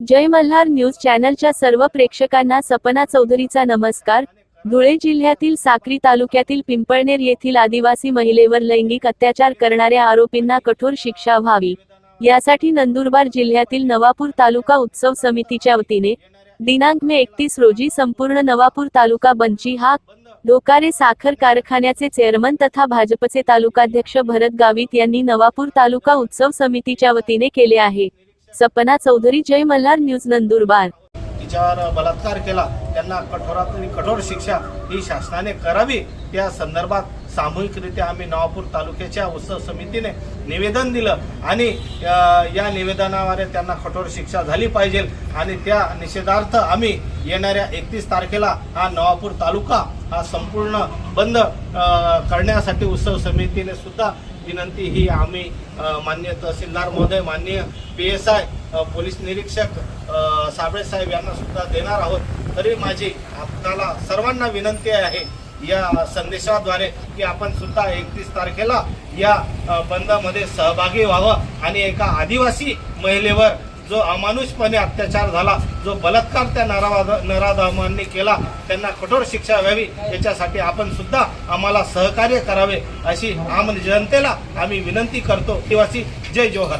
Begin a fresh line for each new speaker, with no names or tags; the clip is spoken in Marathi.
जय मल्हार न्यूज चॅनलच्या सर्व प्रेक्षकांना सपना चौधरीचा नमस्कार. धुळे जिल्ह्यातील साक्री तालुक्यातील पिंपळनेर येथील आदिवासी महिलेवर लैंगिक अत्याचार करणाऱ्या आरोपींना कठोर शिक्षा व्हावी. यासाठी नंदुरबार जिल्ह्यातील नवापूर तालुका उत्सव समितीच्या वतीने दिनांक मे एकतीस रोजी संपूर्ण नवापूर तालुका बनची हा डोकारे साखर कारखान्याचे चेअरमन तथा भाजपचे तालुकाध्यक्ष भरत गावित यांनी नवापूर तालुका उत्सव समितीच्या वतीने केले आहे. सपना चौधरी जय मल्हार न्यूज नंदुरबार.
तिच्यावर बलात्कार केला. त्यांना कठोरात कठोर शिक्षा ही शासनाने करावी या संदर्भात सामूहिकरित्या आम्ही नवापूर तालुक्याच्या उत्सव समितीने निवेदन दिलं आणि या निवेदनाद्वारे त्यांना कठोर शिक्षा झाली पाहिजे आणि त्या निषेधार्थ आम्ही येणाऱ्या एकतीस तारखेला हा नवापूर तालुका हा संपूर्ण बंद करण्यासाठी उत्सव समितीने सुद्धा विनंती ही आम्ही मान्य माननीय तहसीलदार महोदय माननीय पी एस आय पोलीस निरीक्षक साबळे साहेब यांना सुद्धा देणार आहोत. तरी माझी आपल्याला सर्वांना विनंती आहे या संदेशाद्वारे की आपण सुद्धा एकतीस तारखेला या बंदमध्ये सहभागी व्हावं आणि एका आदिवासी महिलेवर जो अमानुषपणे अत्याचार झाला जो बलात्कार त्या नरावाद नराधामांनी केला त्यांना कठोर शिक्षा व्हावी याच्यासाठी आपण सुद्धा आम्हाला सहकार्य करावे अशी आम जनतेला आम्ही विनंती करतो. आदिवासी जय जोहर.